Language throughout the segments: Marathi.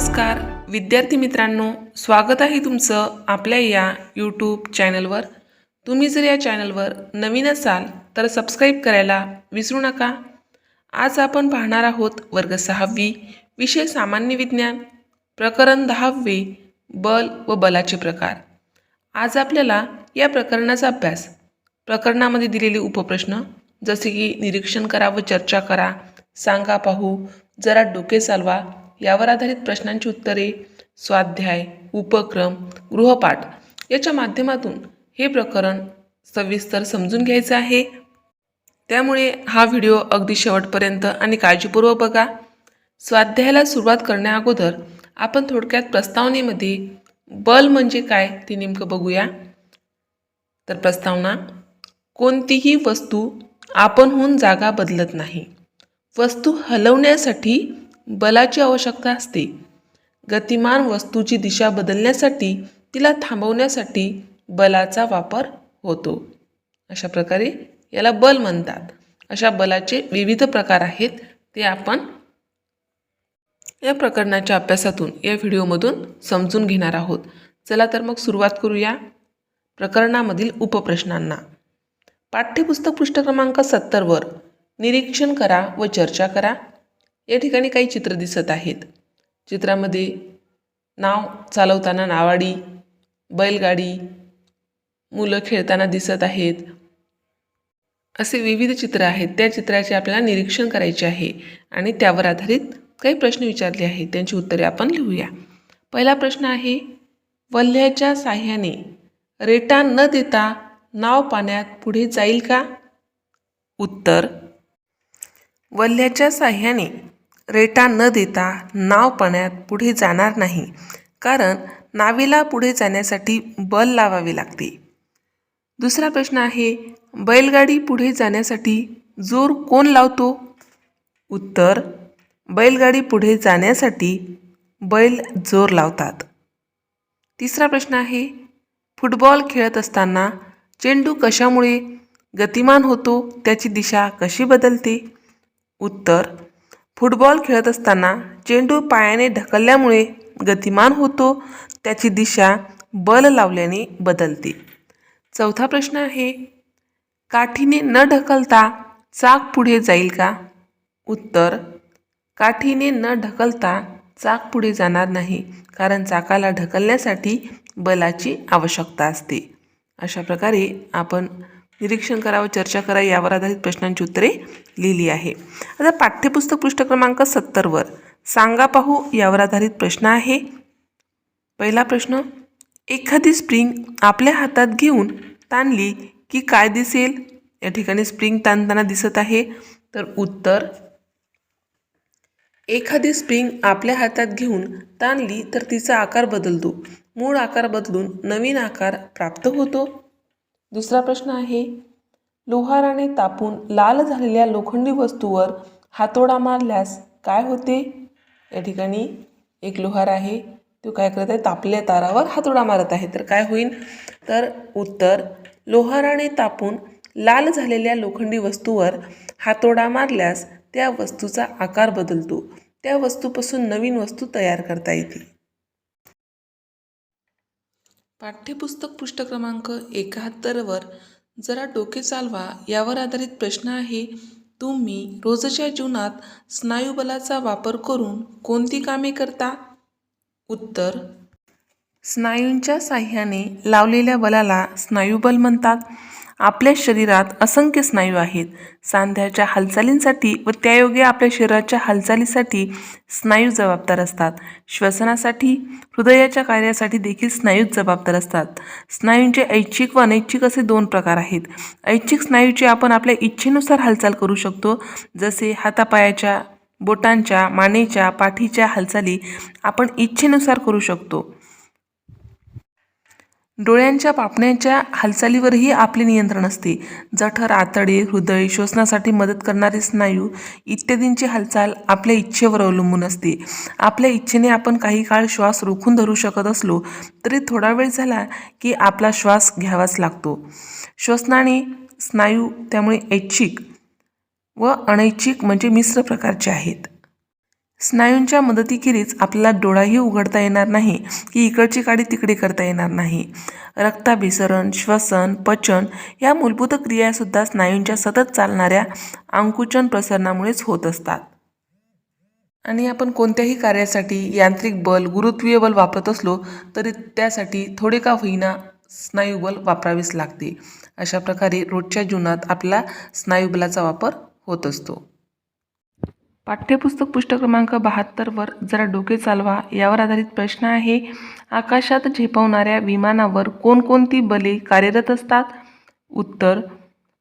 नमस्कार. विद्यार्थी मित्रांनो स्वागत आहे तुमचं आपल्या या यूट्यूब चॅनलवर तुम्ही जर या चॅनलवर नवीन असाल तर सबस्क्राईब करायला विसरू नका. आज आपण पाहणार आहोत वर्ग सहावी विषय सामान्य विज्ञान प्रकरण दहावे बल व बलाचे प्रकार. आज आपल्याला या प्रकरणाचा अभ्यास प्रकरणामध्ये दिलेले उपप्रश्न जसे की निरीक्षण करा व चर्चा करा सांगा पाहू जरा डोके चालवा यावर आधारित प्रश्नांची उत्तरे स्वाध्याय उपक्रम गृहपाठ याच्या माध्यमातून हे प्रकरण सविस्तर समजून घ्यायचं आहे. त्यामुळे हा व्हिडिओ अगदी शेवटपर्यंत आणि काळजीपूर्वक बघा. स्वाध्यायाला सुरुवात करण्याअगोदर आपण थोडक्यात प्रस्तावनेमध्ये बल म्हणजे काय ते नेमकं बघूया. तर प्रस्तावना कोणतीही वस्तू आपणहून जागा बदलत नाही. वस्तू हलवण्यासाठी बलाची आवश्यकता असते. गतिमान वस्तूची दिशा बदलण्यासाठी तिला थांबवण्यासाठी बलाचा वापर होतो. अशा प्रकारे याला बल म्हणतात. अशा बलाचे विविध प्रकार आहेत ते आपण या प्रकरणाच्या अभ्यासातून या व्हिडिओमधून समजून घेणार आहोत. चला तर मग सुरुवात करूया प्रकरणामधील उपप्रश्नांना. पाठ्यपुस्तक पृष्ठ क्रमांक सत्तरवर निरीक्षण करा व चर्चा करा. या ठिकाणी काही चित्र दिसत आहेत. चित्रामध्ये नाव चालवताना नावाडी बैलगाडी मुलं खेळताना दिसत आहेत. असे विविध चित्र आहेत. त्या चित्राचे आपल्याला निरीक्षण करायचे आहे आणि त्यावर आधारित काही प्रश्न विचारले आहेत. त्यांची उत्तरे आपण लिहूया. पहिला प्रश्न आहे वल्ह्याच्या साह्याने रेटा न देता नाव पाण्यात पुढे जाईल का? उत्तर वल्ह्याच्या साह्याने रेटा न देता नाव पाण्यात पुढे जाणार नाही कारण नावेला पुढे जाण्यासाठी बल लावावे लागते. दुसरा प्रश्न आहे बैलगाडी पुढे जाण्यासाठी जोर कोण लावतो? उत्तर बैलगाडी पुढे जाण्यासाठी बैल जोर लावतात. तिसरा प्रश्न आहे फुटबॉल खेळत असताना चेंडू कशामुळे गतिमान होतो? त्याची दिशा कशी बदलते? उत्तर फुटबॉल खेळत असताना चेंडू पायाने ढकलल्यामुळे गतिमान होतो त्याची दिशा बल लावल्याने बदलते. चौथा प्रश्न आहे काठीने न ढकलता चाक पुढे जाईल का? उत्तर काठीने न ढकलता चाक पुढे जाणार नाही कारण चाकाला ढकलण्यासाठी बलाची आवश्यकता असते. अशा प्रकारे आपण निरीक्षण करा व चर्चा करा यावर आधारित प्रश्नांची उत्तरे लिहिली आहे. आता पाठ्यपुस्तक पृष्ठ क्रमांक सत्तरवर सांगा पाहू यावर आधारित प्रश्न आहे. पहिला प्रश्न एखादी स्प्रिंग आपल्या हातात घेऊन ताणली की काय दिसेल? या ठिकाणी स्प्रिंग ताणताना दिसत आहे. तर उत्तर एखादी स्प्रिंग आपल्या हातात घेऊन ताणली तर तिचा आकार बदलतो. मूळ आकार बदलून नवीन आकार प्राप्त होतो. दुसरा प्रश्न आहे लोहाराने तापून लाल झालेल्या लोखंडी वस्तूवर हातोडा मारल्यास काय होते? या ठिकाणी एक लोहार आहे तो काय करत आहे? तापल्या तारावर हातोडा मारत आहे. तर काय होईल? तर उत्तर लोहाराने तापून लाल झालेल्या लोखंडी वस्तूवर हातोडा मारल्यास त्या वस्तूचा आकार बदलतो. त्या वस्तूपासून नवीन वस्तू तयार करता येते. पाठ्यपुस्तक पृष्ठ क्रमांक एकाहत्तरवर जरा डोके चालवा यावर आधारित प्रश्न आहे तुम्ही रोजच्या जीवनात स्नायुबलाचा वापर करून कोणती कामे करता? उत्तर स्नायूंच्या साह्याने लावलेल्या बलाला स्नायुबल म्हणतात. आपल्या शरीरात असंख्य स्नायू आहेत. सांध्याच्या हालचालींसाठी व त्यायोगे आपल्या शरीराच्या हालचालीसाठी स्नायू जबाबदार असतात. श्वसनासाठी हृदयाच्या कार्यासाठी देखील स्नायूच जबाबदार असतात. स्नायूंचे ऐच्छिक व अनैच्छिक असे दोन प्रकार आहेत. ऐच्छिक स्नायूची आपण आपल्या इच्छेनुसार हालचाल करू शकतो. जसे हातापायाच्या बोटांच्या मानेच्या पाठीच्या हालचाली आपण इच्छेनुसार करू शकतो. डोळ्यांच्या पापण्यांच्या हालचालीवरही आपले नियंत्रण असते. जठर आतडे हृदय श्वसनासाठी मदत करणारे स्नायू इत्यादींची हालचाल आपल्या इच्छेवर अवलंबून असते. आपल्या इच्छेने आपण काही काळ श्वास रोखून धरू शकत असलो तरी थोडा वेळ झाला की आपला श्वास घ्यावाच लागतो. श्वसनाने स्नायू त्यामुळे ऐच्छिक व अनैच्छिक म्हणजे मिश्र प्रकारचे आहेत. स्नायूंच्या मदतीखेरीज आपल्याला डोळाही उघडता येणार नाही की इकडची काडी तिकडे करता येणार नाही. रक्ताभिसरण श्वसन पचन या मूलभूत क्रियासुद्धा स्नायूंच्या सतत चालणाऱ्या आंकुचन प्रसरणामुळेच होत असतात. आणि आपण कोणत्याही कार्यासाठी यांत्रिक बल गुरुत्वीय बल वापरत असलो तरी त्यासाठी थोडे का होईना स्नायूबल वापरावेच लागते. अशा प्रकारे रोजच्या जीवनात आपला स्नायुबलाचा वापर होत असतो. पाठ्यपुस्तक पृष्ठ क्रमांक बहात्तरवर जरा डोके चालवा. यावर आधारित प्रश्न आहे आकाशात झेपावणाऱ्या विमानावर कोणकोणती बले कार्यरत असतात? उत्तर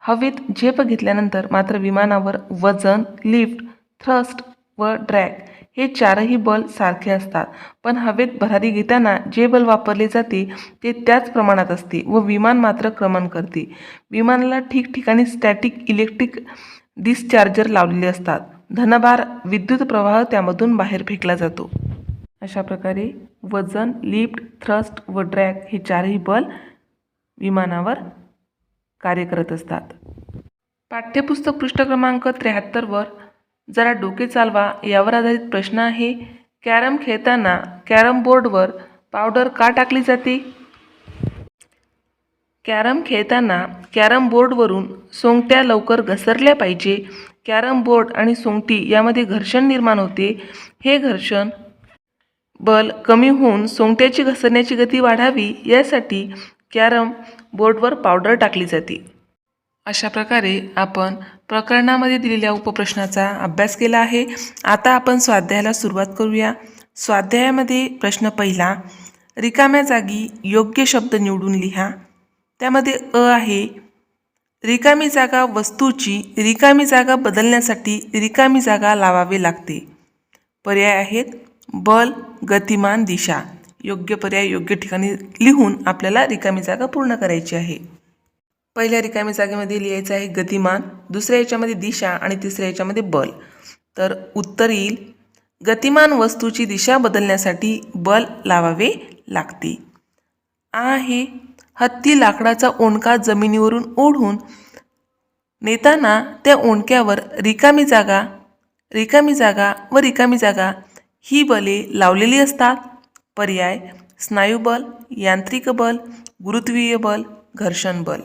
हवेत झेप घेतल्यानंतर मात्र विमानावर वजन लिफ्ट थ्रस्ट व ड्रॅग हे चारही बल सारखे असतात. पण हवेत भरारी घेताना जे बल वापरले जाते ते त्याच प्रमाणात असते व विमान मात्र क्रमण करते. विमानाला ठिकठिकाणी स्टॅटिक इलेक्ट्रिक डिस्चार्जर लावलेले असतात. धनभार विद्युत प्रवाह त्यामधून बाहेर फेकला जातो. अशा प्रकारे वजन लिफ्ट थ्रस्ट व ड्रॅग हे चारही बल विमानावर कार्य करत असतात. पाठ्यपुस्तक पृष्ठ क्रमांक त्र्याहत्तरवर जरा डोके चालवा यावर आधारित प्रश्न आहे कॅरम खेळताना कॅरम बोर्डवर पावडर का टाकली जाते? कॅरम खेळताना कॅरम बोर्डवरून सोंगट्या लवकर घसरल्या पाहिजे कॅरम बोर्ड आणि सोंगटी यामध्ये घर्षण निर्माण होते. हे घर्षण बल कमी होऊन सोंगट्याची घसरण्याची गती वाढावी यासाठी कॅरम बोर्डवर पावडर टाकली जाते. अशा प्रकारे आपण प्रकरणामध्ये दिलेल्या उपप्रश्नाचा अभ्यास केला आहे. आता आपण स्वाध्यायाला सुरुवात करूया. स्वाध्यायामध्ये प्रश्न पहिला रिकाम्या जागी योग्य शब्द निवडून लिहा. त्यामध्ये अ आहे रिकामी जागा वस्तूची रिकामी जागा बदलण्यासाठी रिकामी जागा लावावे लागते. पर्याय आहेत बल गतिमान दिशा. योग्य पर्याय योग्य ठिकाणी लिहून आपल्याला रिकामी जागा पूर्ण करायची आहे. पहिल्या रिकामी जागेमध्ये लिहायचं आहे गतिमान दुसऱ्या याच्यामध्ये दिशा आणि तिसऱ्या याच्यामध्ये बल. तर उत्तर येईल गतिमान वस्तूची दिशा बदलण्यासाठी बल लावावे लागते. आहे हत्ती लाकडाचा ओंडका जमिनीवरून ओढून नेताना त्या ओंडक्यावर रिकामी जागा रिकामी जागा व रिकामी जागा ही बले लावलेली असतात. पर्याय स्नायुबल यांत्रिक बल गुरुत्वीय बल घर्षण बल.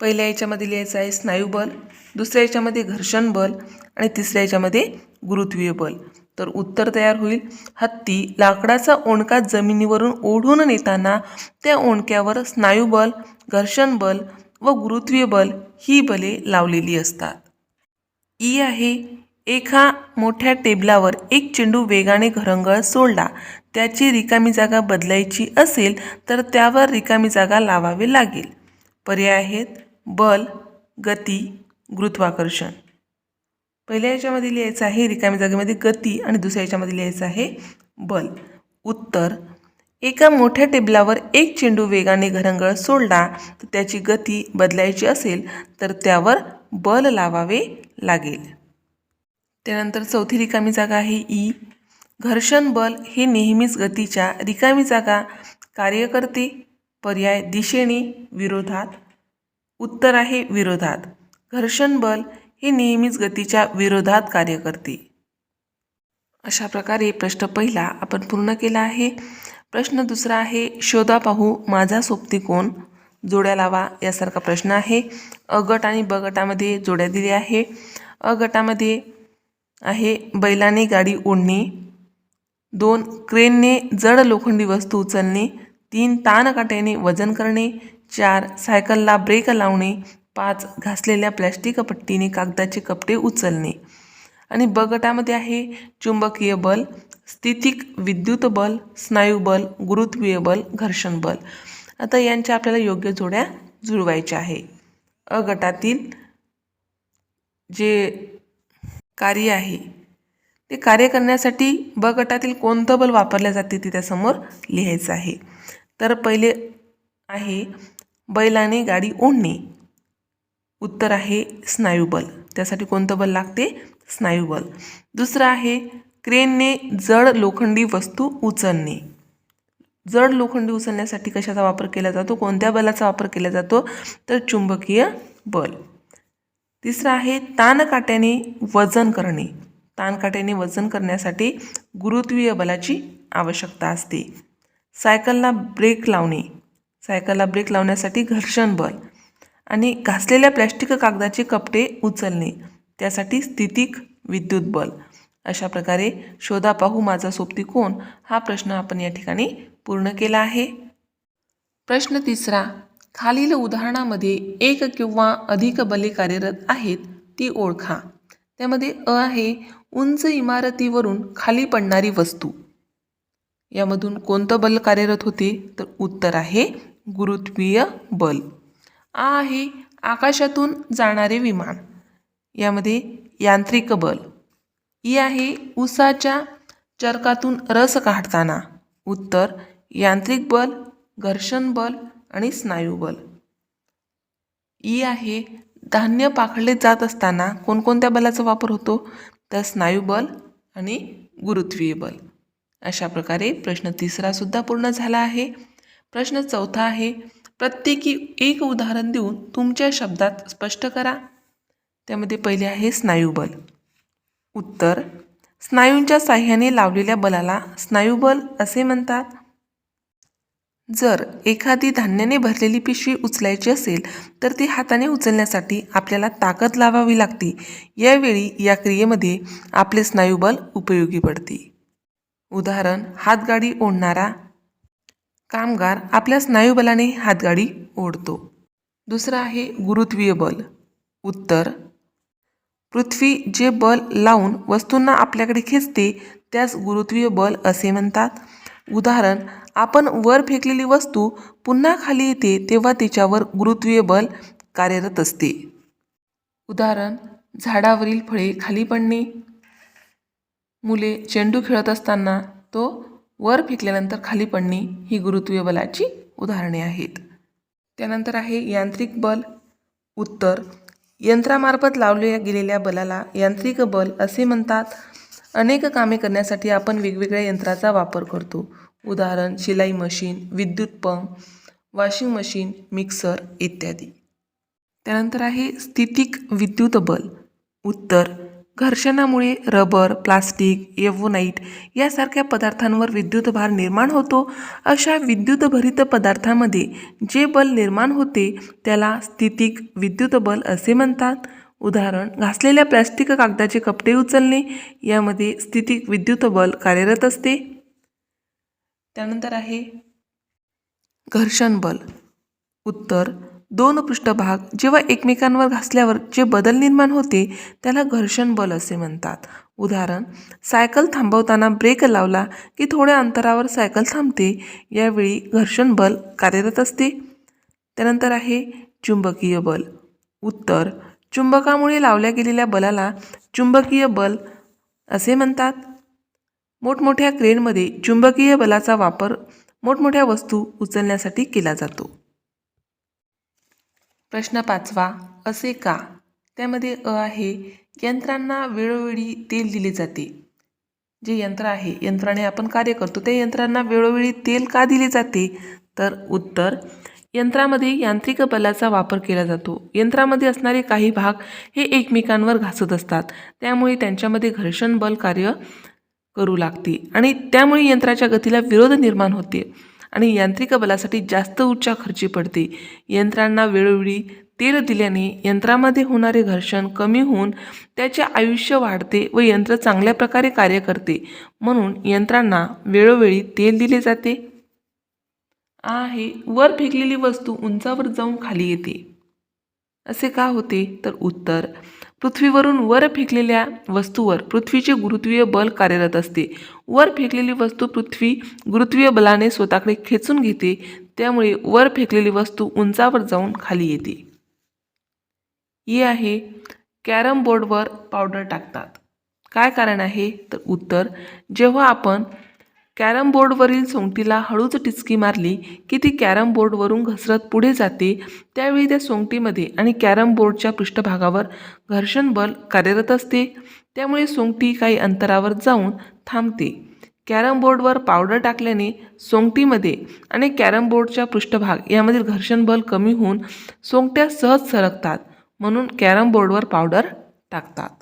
पहिल्या याच्यामध्ये लिहायचं आहे स्नायुबल दुसऱ्या याच्यामध्ये घर्षण बल आणि तिसऱ्या याच्यामध्ये गुरुत्वीय बल. तर उत्तर तयार होईल. हत्ती लाकडाचा ओणका जमिनीवरून ओढून नेताना त्या ओणक्यावर स्नायुबल घर्षण बल व गुरुत्वीय बल ही बले लावलेली असतात. ई आहे एका मोठ्या टेबलावर एक चेंडू वेगाने घरंगळ सोडला. त्याची रिकामी जागा बदलायची असेल तर त्यावर रिकामी जागा लावावी लागेल. पर्याय आहेत बल गती गुरुत्वाकर्षण. पहिल्या याच्यामध्ये लिहायचं आहे रिकामी जागेमध्ये गती आणि दुसऱ्या याच्यामध्ये लिहायचं आहे बल. उत्तर एका मोठ्या टेबलावर एक चेंडू वेगाने घरंगळ सोडला तर त्याची गती बदलायची असेल तर त्यावर बल लावावे लागेल. त्यानंतर चौथी रिकामी जागा आहे ई. घर्षण बल हे नेहमीच गतीच्या रिकामी जागा कार्य करते. पर्याय दिशेने विरोधात. उत्तर आहे विरोधात. घर्षण बल हे नेहमीच गतीच्या विरोधात कार्य करते. अशा प्रकारे प्रश्न पहिला आपण पूर्ण केला आहे. प्रश्न दुसरा आहे शोधा पाहू माझा सोबती कोण? जोड्या लावा यासारखा प्रश्न आहे. अ गट आणि ब गटामध्ये जोड्या दिल्या आहे. अ गटामध्ये आहे बैलाने गाडी ओढणे. दोन क्रेनने जड लोखंडी वस्तू उचलणे. तीन ताणकाट्याने वजन करणे. चार सायकलला ब्रेक लावणे. पाच घासलेल्या प्लॅस्टिक पट्टीने कागदाचे कपडे उचलणे. आणि ब गटामध्ये आहे चुंबकीय बल स्थितिक विद्युत बल स्नायू बल गुरुत्वीय बल घर्षण बल. आता यांच्या आपल्याला योग्य जोड्या जुळवायच्या आहे. अ गटातील जे कार्य आहे ते कार्य करण्यासाठी ब गटातील कोणतं बल वापरले जाते ते त्यासमोर लिहायचं आहे. तर पहिले आहे बैलाने गाडी ओढणे. उत्तर आहे स्नायुबल त्यासाठी कोणतं बल लागते? स्नायुबल दुसरं आहे क्रेनने जड लोखंडी वस्तू उचलणे. जड लोखंडी उचलण्यासाठी कशाचा वापर केला जातो? कोणत्या बलाचा वापर केला जातो? तर चुंबकीय बल. तिसरं आहे ताणकाट्याने वजन करणे. ताणकाट्याने वजन करण्यासाठी गुरुत्वीय बलाची आवश्यकता असते. सायकलला ब्रेक लावणे. सायकलला ब्रेक लावण्यासाठी घर्षण बल. आणि घासलेल्या प्लॅस्टिक कागदाचे कपडे उचलणे त्यासाठी स्थितिक विद्युत बल. अशा प्रकारे शोधा पाहू माझा सोबती कोण? हा प्रश्न आपण या ठिकाणी पूर्ण केला आहे. प्रश्न तिसरा खालील उदाहरणामध्ये एक किंवा अधिक बले कार्यरत आहेत ती ओळखा. त्यामध्ये अ आहे उंच इमारतीवरून खाली पडणारी वस्तू. यामधून कोणतं बल कार्यरत होते? तर उत्तर आहे गुरुत्वीय बल. आ आहे आकाशातून जाणारे विमान. यामध्ये यांत्रिक बल. ई आहे उसाच्या चरकातून रस काढताना. उत्तर यांत्रिक बल घर्षण बल आणि स्नायू बल. ई आहे धान्य पाखडले जात असताना कोणकोणत्या बलाचा वापर होतो? तर स्नायू बल आणि गुरुत्वीय बल. अशा प्रकारे प्रश्न तिसरासुद्धा पूर्ण झाला आहे. प्रश्न चौथा आहे प्रत्येकी एक उदाहरण देऊन तुमच्या शब्दात स्पष्ट करा. त्यामध्ये पहिले आहे स्नायुबल. उत्तर स्नायूंच्या साह्याने लावलेल्या बलाला स्नायुबल असे म्हणतात. जर एखादी धान्याने भरलेली पिशवी उचलायची असेल तर ती हाताने उचलण्यासाठी आपल्याला ताकद लावावी लागते. यावेळी या क्रियेमध्ये आपले स्नायुबल उपयोगी पडते. उदाहरण हातगाडी ओढणारा कामगार आपल्या स्नायुबलाने हातगाडी ओढतो. दुसरं आहे गुरुत्वीय बल. उत्तर पृथ्वी जे बल लावून वस्तूंना आपल्याकडे खेचते त्यास गुरुत्वीय बल असे म्हणतात. उदाहरण आपण वर फेकलेली वस्तू पुन्हा खाली येते तेव्हा तिच्यावर गुरुत्वीय बल कार्यरत असते. उदाहरण झाडावरील फळे खाली पडणे. मुले चेंडू खेळत असताना तो वर फेकल्यानंतर खाली पडणे ही गुरुत्वीय बलाची उदाहरणे आहेत. त्यानंतर आहे यांत्रिक बल. उत्तर. यंत्रामार्फत लावल्या गेलेल्या बलाला यांत्रिक बल असे म्हणतात. अनेक कामे करण्यासाठी आपण वेगवेगळ्या यंत्राचा वापर करतो. उदाहरण शिलाई मशीन विद्युत पंप वॉशिंग मशीन मिक्सर इत्यादी. त्यानंतर आहे स्थितिक विद्युत बल. उत्तर. घर्षणामुळे रबर प्लास्टिक एवोनाईट यासारख्या पदार्थांवर विद्युत भार निर्माण होतो. अशा विद्युतभरित पदार्थामध्ये जे बल निर्माण होते त्याला स्थितिक विद्युत बल असे म्हणतात. उदाहरण घासलेल्या प्लॅस्टिक कागदाचे कपडे उचलणे यामध्ये स्थितिक विद्युत बल कार्यरत असते. त्यानंतर आहे घर्षण बल. उत्तर दोन पृष्ठभाग जेव्हा एकमेकांवर घासल्यावर जे बदल निर्माण होते त्याला घर्षण बल असे म्हणतात. उदाहरण सायकल थांबवताना ब्रेक लावला की थोड्या अंतरावर सायकल थांबते यावेळी घर्षण बल कार्यरत असते. त्यानंतर आहे चुंबकीय बल. उत्तर चुंबकामुळे लावल्या गेलेल्या बलाला चुंबकीय बल असे म्हणतात. मोठमोठ्या क्रेनमध्ये चुंबकीय बलाचा वापर मोठमोठ्या वस्तू उचलण्यासाठी केला जातो. प्रश्न पाचवा असे का? त्यामध्ये अ आहे यंत्रांना वेळोवेळी तेल दिले जाते. जे यंत्र आहे यंत्राने आपण कार्य करतो त्या यंत्रांना वेळोवेळी तेल का दिले जाते? तर उत्तर यंत्रामध्ये यांत्रिक बलाचा वापर केला जातो. यंत्रामध्ये असणारे काही भाग हे एकमेकांवर घासत असतात. त्यामुळे त्यांच्यामध्ये घर्षण बल कार्य करू लागते आणि त्यामुळे यंत्राच्या गतीला विरोध निर्माण होते. आणि यांत्रिक बलासाठी जास्त ऊर्जा खर्ची पडते. यंत्रांना वेळोवेळी तेल दिल्याने यंत्रामध्ये होणारे घर्षण कमी होऊन त्याचे आयुष्य वाढते व यंत्र चांगल्या प्रकारे कार्य करते. म्हणून यंत्रांना वेळोवेळी तेल दिले जाते. आहे. वर फेकलेली वस्तू उंचावर जाऊन खाली येते. असे का होते? तर उत्तर. पृथ्वीवरून वर फेकलेल्या वस्तूवर पृथ्वीचे गुरुत्वीय बल कार्यरत असते. वर फेकलेली वस्तू पृथ्वी गुरुत्वीय बलाने स्वतःकडे खेचून घेते त्यामुळे वर फेकलेली वस्तू उंचावर जाऊन खाली येते. ही आहे कॅरम बोर्डवर पावडर टाकतात. काय कारण आहे? तर उत्तर जेव्हा आपण कॅरम बोर्डवरील सोंगटीला हळूच टिचकी मारली की ती कॅरम बोर्डवरून घसरत पुढे जाते. त्यावेळी त्या सोंगटीमध्ये आणि कॅरम बोर्डच्या पृष्ठभागावर घर्षण बल कार्यरत असते. त्यामुळे सोंगटी काही अंतरावर जाऊन थांबते. कॅरम बोर्डवर पावडर टाकल्याने सोंगटीमध्ये आणि कॅरम बोर्डच्या पृष्ठभाग यामधील घर्षण बल कमी होऊन सोंगट्या सहज सरकतात म्हणून कॅरम बोर्डवर पावडर टाकतात.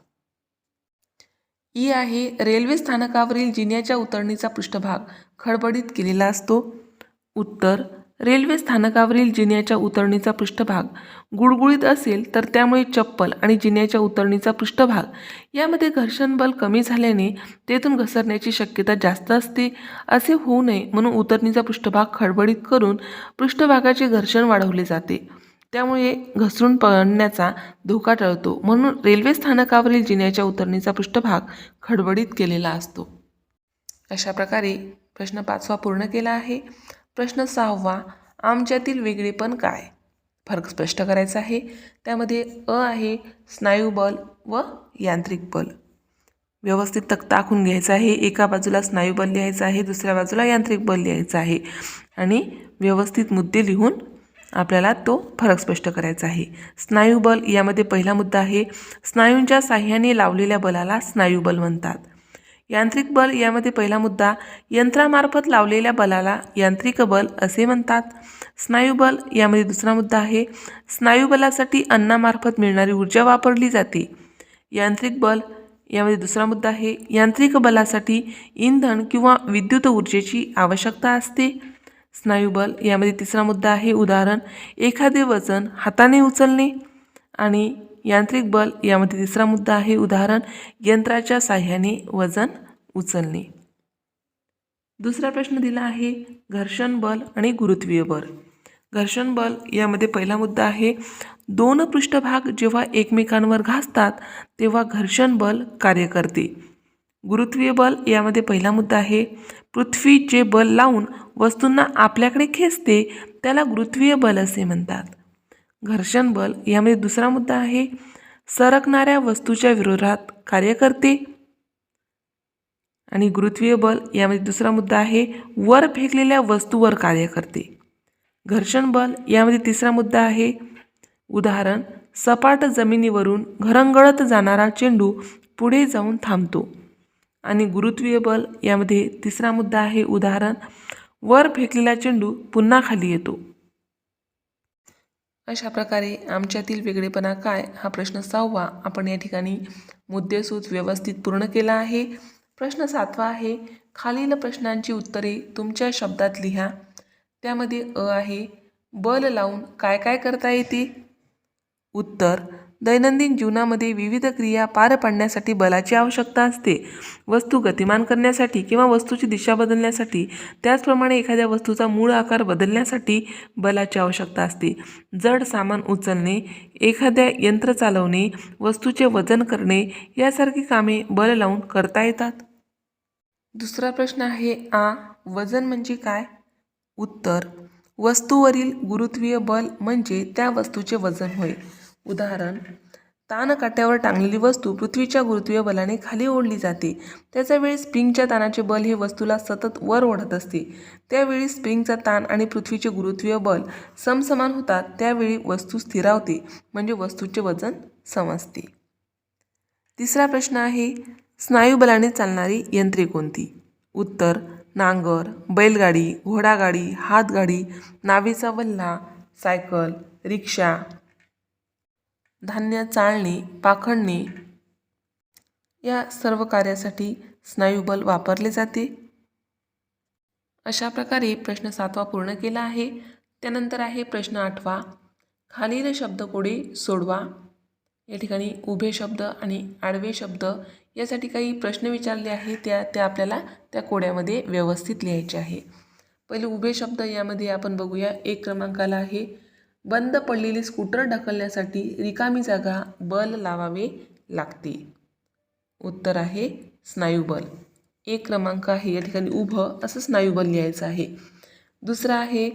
ई आहे रेल्वे स्थानकावरील जिन्याच्या उतरणीचा पृष्ठभाग. खडबडीत केलेला असतो. उत्तर रेल्वे स्थानकावरील जिन्याच्या उतरणीचा पृष्ठभाग. गुळगुळीत असेल तर त्यामुळे चप्पल आणि जिन्याच्या उतरणीचा पृष्ठभाग. यामध्ये घर्षण बल कमी झाल्याने तेथून घसरण्याची शक्यता जास्त असते. असे होऊ नये म्हणून उतरणीचा पृष्ठभाग खडबडीत करून पृष्ठभागाचे घर्षण वाढवले जाते. त्यामुळे घसरून पडण्याचा धोका टळतो. म्हणून रेल्वे स्थानकावरील जिन्याच्या उतरणीचा पृष्ठभाग खडबडीत केलेला असतो. अशा प्रकारे प्रश्न पाचवा पूर्ण केला आहे. प्रश्न सहावा आमच्यातील वेगळेपण काय? फरक स्पष्ट करायचा आहे. त्यामध्ये अ आहे स्नायूबल व यांत्रिक बल. व्यवस्थित तक्ता आखून घ्यायचा आहे. एका बाजूला स्नायूबल लिहायचं आहे दुसऱ्या बाजूला यांत्रिक बल लिहायचं आहे. आणि व्यवस्थित मुद्दे लिहून आपल्याला तो फरक स्पष्ट करायचा आहे. स्नायूबल यामध्ये पहिला मुद्दा आहे. स्नायूंच्या साह्याने लावलेल्या बलाला स्नायूबल म्हणतात. यांत्रिक बल यामध्ये पहिला मुद्दा यंत्रामार्फत लावलेल्या बलाला यांत्रिक बल असे म्हणतात. स्नायूबल यामध्ये दुसरा मुद्दा आहे. स्नायूबलासाठी अन्नामार्फत मिळणारी ऊर्जा वापरली जाते. यांत्रिक बल यामध्ये दुसरा मुद्दा आहे. यांत्रिक बलासाठी इंधन किंवा विद्युत ऊर्जेची आवश्यकता असते. स्नायुबल यामध्ये तिसरा मुद्दा आहे उदाहरण. एखादे वजन हाताने उचलणे आणि यांत्रिक बल यामध्ये तिसरा मुद्दा आहे उदाहरण. यंत्राच्या साह्याने वजन उचलणे. दुसरा प्रश्न दिला आहे घर्षण बल आणि गुरुत्वीय बल. घर्षण बल यामध्ये पहिला मुद्दा आहे दोन पृष्ठभाग जेव्हा एकमेकांवर घासतात तेव्हा घर्षण बल कार्य करते. गुरुत्वीय बल यामध्ये पहिला मुद्दा आहे. पृथ्वी जे बल लावून वस्तूंना आपल्याकडे खेचते त्याला गुरुत्वीय बल असे म्हणतात. घर्षण बल यामध्ये दुसरा मुद्दा आहे. सरकणाऱ्या वस्तूच्या विरोधात कार्य करते. आणि गुरुत्वीय बल यामध्ये दुसरा मुद्दा आहे. वर फेकलेल्या वस्तूवर कार्य करते. घर्षण बल यामध्ये तिसरा मुद्दा आहे. उदाहरण सपाट जमिनीवरून घरंगळत जाणारा चेंडू पुढे जाऊन थांबतो. आणि गुरुत्वीय बल यामध्ये तिसरा मुद्दा आहे उदाहरण. वर फेकलेला चेंडू पुन्हा खाली येतो. अशा प्रकारे आमच्यातील वेगळेपणा काय? हा प्रश्न सहावा आपण या ठिकाणी मुद्देसूद व्यवस्थित पूर्ण केला आहे. प्रश्न सातवा आहे खालील प्रश्नांची उत्तरे तुमच्या शब्दात लिहा. त्यामध्ये अ आहे बल लावून काय काय करता येते? उत्तर दैनंदिन जीवनामध्ये विविध क्रिया पार पाडण्यासाठी बलाची आवश्यकता असते. वस्तू गतिमान करण्यासाठी किंवा वस्तूची दिशा बदलण्यासाठी त्याचप्रमाणे एखाद्या वस्तूचा मूळ आकार बदलण्यासाठी बलाची आवश्यकता असते. जड सामान उचलणे एखाद्या यंत्र चालवणे वस्तूचे वजन करणे यासारखी कामे बल लावून करता येतात. दुसरा प्रश्न आहे आ वजन म्हणजे काय? उत्तर वस्तूवरील गुरुत्वीय बल म्हणजे त्या वस्तूचे वजन होय. उदाहरण ताणकाट्यावर टांगलेली वस्तू पृथ्वीच्या गुरुत्वीय बलाने खाली ओढली जाते. त्याच्यावेळी स्प्रिंगच्या ताणाचे बल हे वस्तूला सतत वर ओढत असते. त्यावेळी स्प्रिंगचा ताण आणि पृथ्वीचे गुरुत्वीय बल समसमान होतात त्यावेळी वस्तू स्थिरावते म्हणजे वस्तूचे वजन समजते. तिसरा प्रश्न आहे स्नायूबलाने चालणारी यंत्रे कोणती? उत्तर नांगर बैलगाडी घोडागाडी हातगाडी नावेचा वल्हा सायकल रिक्षा धान्य चाळणे पाखडणे या सर्व कार्यासाठी स्नायुबल वापरले जाते. अशा प्रकारे प्रश्न सातवा पूर्ण केला आहे. त्यानंतर आहे प्रश्न आठवा. खालील शब्दकोडे सोडवा. या ठिकाणी उभे शब्द आणि आडवे शब्द यासाठी काही प्रश्न विचारले आहे त्या त्या आपल्याला त्या कोड्यामध्ये व्यवस्थित लिहायचे आहे. पहिले उभे शब्द यामध्ये आपण बघूया. एक क्रमांकाला आहे. बंद पडलेली स्कूटर ढकलण्यासाठी रिकामी जागा बल लावावे लागते. उत्तर आहे स्नायूबल एक क्रमांक आहे. या ठिकाणी उभं असं स्नायूबल लिहायचं आहे. दुसरं आहे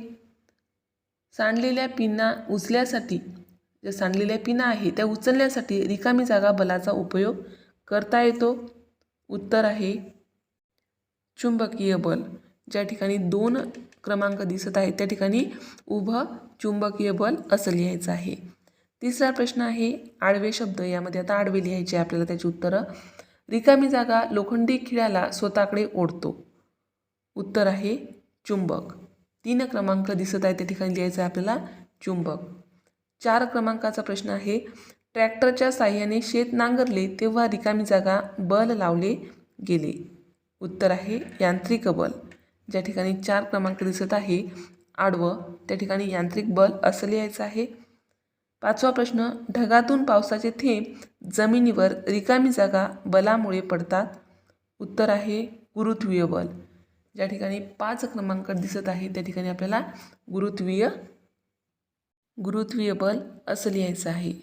सांडलेल्या पिना उचल्यासाठी ज्या सांडलेल्या पिना आहे त्या उचलण्यासाठी रिकामी जागा बलाचा उपयोग करता येतो. उत्तर आहे चुंबकीय बल. ज्या ठिकाणी दोन क्रमांक दिसत आहेत त्या ठिकाणी उभं चुंबकीय बल असं लिहायचं आहे. तिसरा प्रश्न आहे आडवे शब्द यामध्ये आता आडवे लिहायचे आहे आपल्याला त्याची उत्तरं. रिकामी जागा लोखंडी खिळ्याला स्वतःकडे ओढतो. उत्तर आहे चुंबक. तीन क्रमांक दिसत आहे त्या ठिकाणी लिहायचं आहे आपल्याला चुंबक. चार क्रमांकाचा प्रश्न आहे ट्रॅक्टरच्या साह्याने शेत नांगरले तेव्हा रिकामी जागा बल लावले गेले. उत्तर आहे यांत्रिक बल. ज्या ठिकाणी चार क्रमांक दिसत आहे आडवं त्या ठिकाणी यांत्रिक बल असं लिहायचं आहे. पाचवा प्रश्न ढगातून पावसाचे थेंब जमिनीवर रिकामी जागा बलामुळे पडतात. उत्तर आहे गुरुत्वीय बल. ज्या ठिकाणी पाच क्रमांक दिसत आहे त्या ठिकाणी आपल्याला गुरुत्वीय गुरुत्वीय बल असं लिहायचं आहे.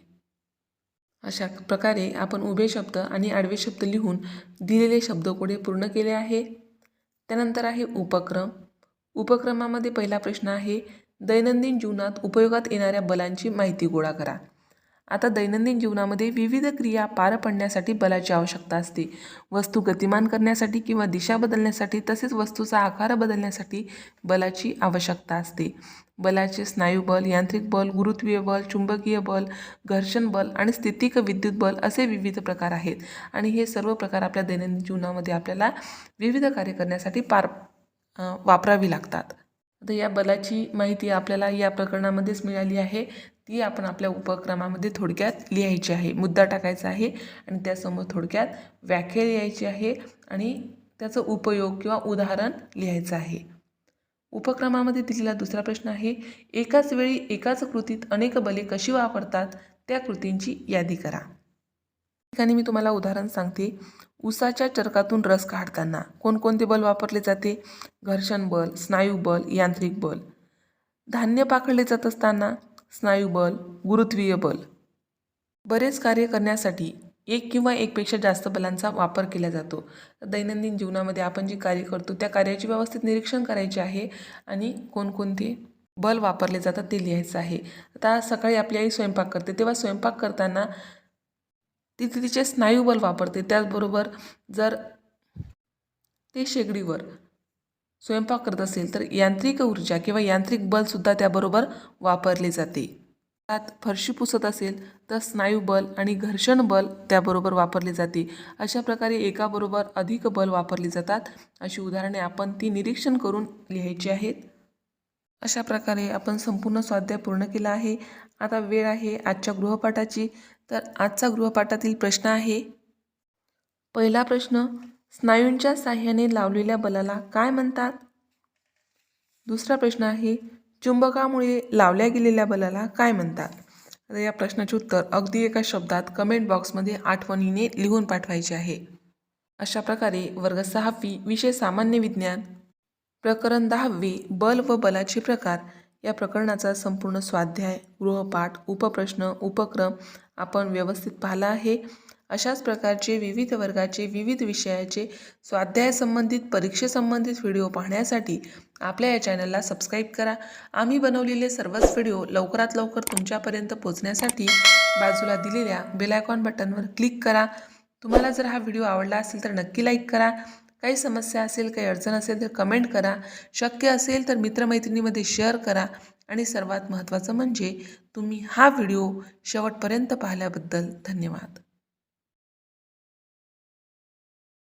अशा प्रकारे आपण उभे शब्द आणि आडवे शब्द लिहून दिलेले शब्दकोडे पूर्ण केले आहे. त्यानंतर आहे उपक्रम. उपक्रमामध्ये पहिला प्रश्न आहे दैनंदिन जीवनात उपयोगात येणाऱ्या बलांची माहिती गोळा करा. आता दैनंदिन जीवनामध्ये विविध क्रिया पार पडण्यासाठी बलाची आवश्यकता असते. वस्तू गतिमान करण्यासाठी किंवा दिशा बदलण्यासाठी तसेच वस्तूचा आकार बदलण्यासाठी बलाची आवश्यकता असते. बलाचे स्नायूबल यांत्रिक बल गुरुत्वीय बल चुंबकीय बल घर्षण बल आणि स्थितिक विद्युत बल असे विविध प्रकार आहेत. आणि हे सर्व प्रकार आपल्या दैनंदिन जीवनामध्ये आपल्याला विविध कार्य करण्यासाठी पार वापरावी लागतात. आता या बलाची माहिती आपल्याला या प्रकरणामध्येच मिळाली आहे. ती आपण आपल्या उपक्रमामध्ये थोडक्यात लिहायची आहे. मुद्दा टाकायचा आहे आणि त्यासमोर थोडक्यात व्याख्या लिहायची आहे आणि त्याचं उपयोग किंवा उदाहरण लिहायचं आहे. उपक्रमामध्ये दिलेला दुसरा प्रश्न आहे एकाच वेळी एकाच कृतीत अनेक बले कशी वापरतात? त्या कृतींची यादी करा. ठिकाणी मी तुम्हाला उदाहरण सांगते. उसाच्या चरकातून रस काढताना कोणकोणते बल वापरले जाते? घर्षण बल स्नायू बल यांत्रिक बल. धान्य पाखडले जात असताना स्नायूबल गुरुत्वीय बल. बरेच कार्य करण्यासाठी एक किंवा एकपेक्षा जास्त बलांचा वापर केला जातो. दैनंदिन जीवनामध्ये आपण जे कार्य करतो त्या कार्याचे व्यवस्थित निरीक्षण करायचे आहे आणि कोणकोणते बल वापरले जातात ते लिहायचं आहे. आता सकाळी आपली आई स्वयंपाक करते तेव्हा स्वयंपाक करताना ती ती तिचे स्नायुबल वापरते. त्याचबरोबर जर ते शेगडीवर स्वयंपाक करत असेल तर यांत्रिक ऊर्जा किंवा यांत्रिक बलसुद्धा त्याबरोबर वापरले जाते. त्यात फरशी पुसत असेल तर स्नायू बल आणि घर्षण बल त्याबरोबर वापरले जाते. अशा प्रकारे एकाबरोबर अधिक बल वापरली जातात. अशी उदाहरणे आपण ती निरीक्षण करून लिहायची आहेत. अशा प्रकारे आपण संपूर्ण स्वाध्याय पूर्ण केला आहे. आता वेळ आहे आजच्या गृहपाठाची. तर आजचा गृहपाठातील प्रश्न आहे. पहिला प्रश्न स्नायूंच्या साह्याने लावलेल्या बलाला काय म्हणतात? दुसरा प्रश्न आहे चुंबकामुळे लावल्या गेलेल्या बलाला काय म्हणतात? आता या प्रश्नाचे उत्तर अगदी एका शब्दात कमेंट बॉक्समध्ये आठवणीने लिहून पाठवायचे आहे. अशा प्रकारे वर्ग सहावी विषय सामान्य विज्ञान प्रकरण दहावे बल व बलाचे प्रकार या प्रकरणाचा संपूर्ण स्वाध्याय गृहपाठ उपप्रश्न उपक्रम आपण व्यवस्थित पाहिला आहे. अशाच प्रकारचे विविध वर्गाचे विविध विषयाचे स्वाध्यायसंबंधित परीक्षेसंबंधित व्हिडिओ पाहण्यासाठी आपल्या या चॅनलला सबस्क्राईब करा. आम्ही बनवलेले सर्वच व्हिडिओ लवकरात लवकर तुमच्यापर्यंत पोहोचण्यासाठी बाजूला दिलेल्या बेलायकॉन बटनवर क्लिक करा. तुम्हाला जर हा व्हिडिओ आवडला असेल तर नक्की लाईक करा. काही समस्या असेल काही अडचण असेल तर कमेंट करा. शक्य असेल तर मित्रमैत्रिणीमध्ये शेअर करा. आणि सर्वात महत्त्वाचं म्हणजे तुम्ही हा व्हिडिओ शेवटपर्यंत पाहिल्याबद्दल धन्यवाद.